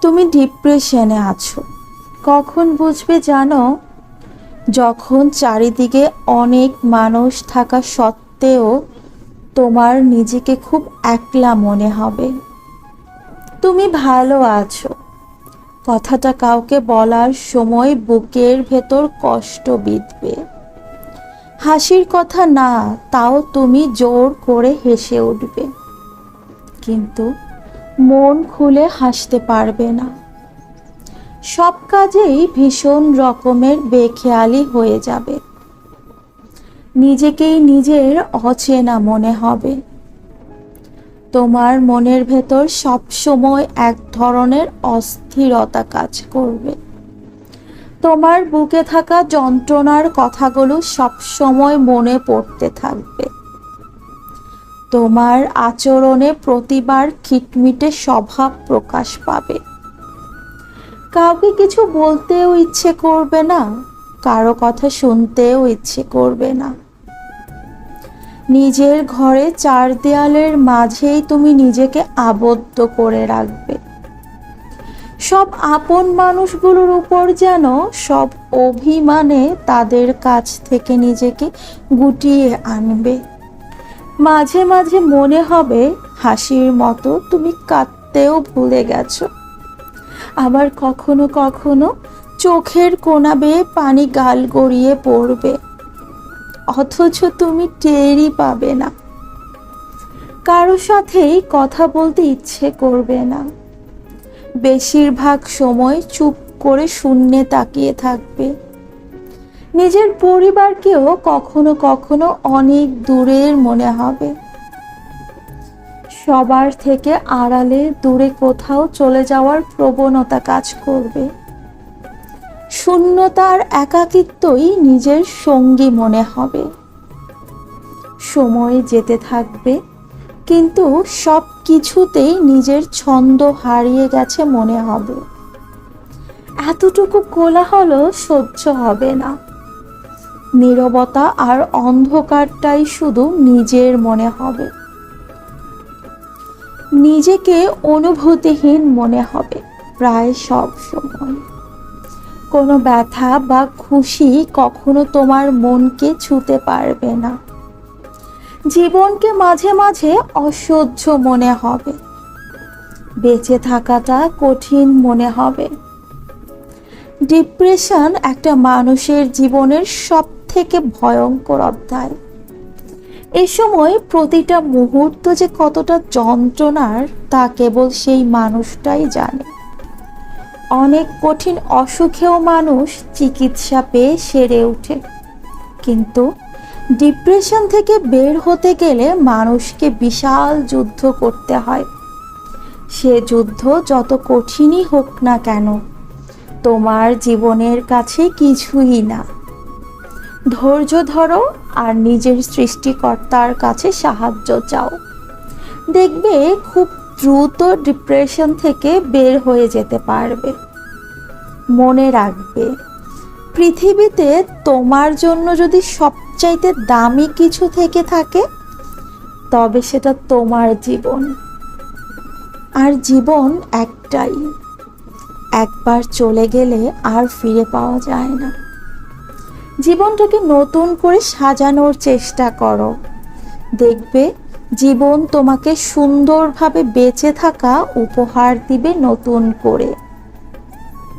তুমি ডিপ্রেশনে আছো। কখন বুঝবে জানো? যখন চারিদিকে অনেক মানুষ থাকা সত্ত্বেও তোমার নিজেকে খুব একলা মনে হবে। তুমি ভালো আছো। কথাটা কাউকে বলার সময় বুকের ভেতর কষ্ট বিঁধবে। হাসির কথা না, তাও তুমি জোর করে হেসে উঠবে। কিন্তু মন খুলে হাসতে পারবে না। সব কাজেই ভীষণ রকমের বেখেয়ালি হয়ে যাবে। নিজেকেই নিজের অচেনা মনে হবে। তোমার মনের ভেতর সব সময় এক ধরনের অস্থিরতা কাজ করবে। তোমার বুকে থাকা যন্ত্রণার কথাগুলো সব সময় মনে পড়তে থাকবে। তোমার আচরণে প্রতিবার খিটমিটে স্বভাব প্রকাশ পাবে। কাউকে কিছু বলতেও ইচ্ছে করবে না, কারও কথা শুনতেও ইচ্ছে করবে না। নিজের ঘরে চার দেয়ালের মাঝেই তুমি নিজেকে আবদ্ধ করে রাখবে। সব আপন মানুষগুলোর উপর যেন সব অভিমানে তাদের কাছ থেকে নিজেকে গুটিয়ে আনবে। মাঝে মাঝে মনে হবে হাসির মতো তুমি কাঁদতেও ভুলে গেছো। আবার কখনো কখনো চোখের কোনা বেয়ে পানি গাল গড়িয়ে পড়বে। অথচ তুমি টেরই পাবে না। কারও সাথেই কথা বলতে ইচ্ছে করবে না। বেশিরভাগ সময় চুপ করে শূন্যে তাকিয়ে থাকবে। নিজের পরিবারকেও কখনো কখনো অনেক দূরের মনে হবে। সবার থেকে আড়ালে দূরে কোথাও চলে যাওয়ার প্রবণতা কাজ করবে। শূন্যতার একাকিত্বই নিজের সঙ্গী মনে হবে। সময় যেতে থাকবে, কিন্তু সব কিছুতেই নিজের ছন্দ হারিয়ে গেছে মনে হবে। এতটুকু কোলাহল সহ্য হবে না। নীরবতা আর অন্ধকারটাই শুধু নিজের মনে হবে। নিজেকে অনুভূতিহীন মনে হবে প্রায় সব সময়। কোনো ব্যথা বা খুশি কখনো তোমার মনকে ছুতে পারবে না। জীবনকে মাঝে মাঝে অসহ্য মনে হবে। বেঁচে থাকাটা কঠিন মনে হবে। ডিপ্রেশন একটা মানুষের জীবনের সব থেকে ভয়ঙ্কর অধ্যায়। এ সময় প্রতিটা মুহূর্ত যে কতটা যন্ত্রণার, তা কেবল সেই মানুষটাই জানে। অনেক কঠিন অসুখেও মানুষ চিকিৎসা পেয়ে সেরে ওঠে। কিন্তু ডিপ্রেশন থেকে বের হতে গেলে মানুষকে বিশাল যুদ্ধ করতে হয়। সে যুদ্ধ যত কঠিনই হোক না কেন, তোমার জীবনের কাছে কিছুই না। ধৈর্য ধরো আর নিজের সৃষ্টিকর্তার কাছে সাহায্য চাও। দেখবে খুব দ্রুত ডিপ্রেশন থেকে বের হয়ে যেতে পারবে। মনে রাখবে, পৃথিবীতে তোমার জন্য যদি সবচাইতে দামি কিছু থেকে থাকে, তবে সেটা তোমার জীবন। আর জীবন একটাই, একবার চলে গেলে আর ফিরে পাওয়া যায় না। জীবনটাকে নতুন করে সাজানোর চেষ্টা করো। দেখবে জীবন তোমাকে সুন্দরভাবে বেঁচে থাকা উপহার দিবে নতুন করে।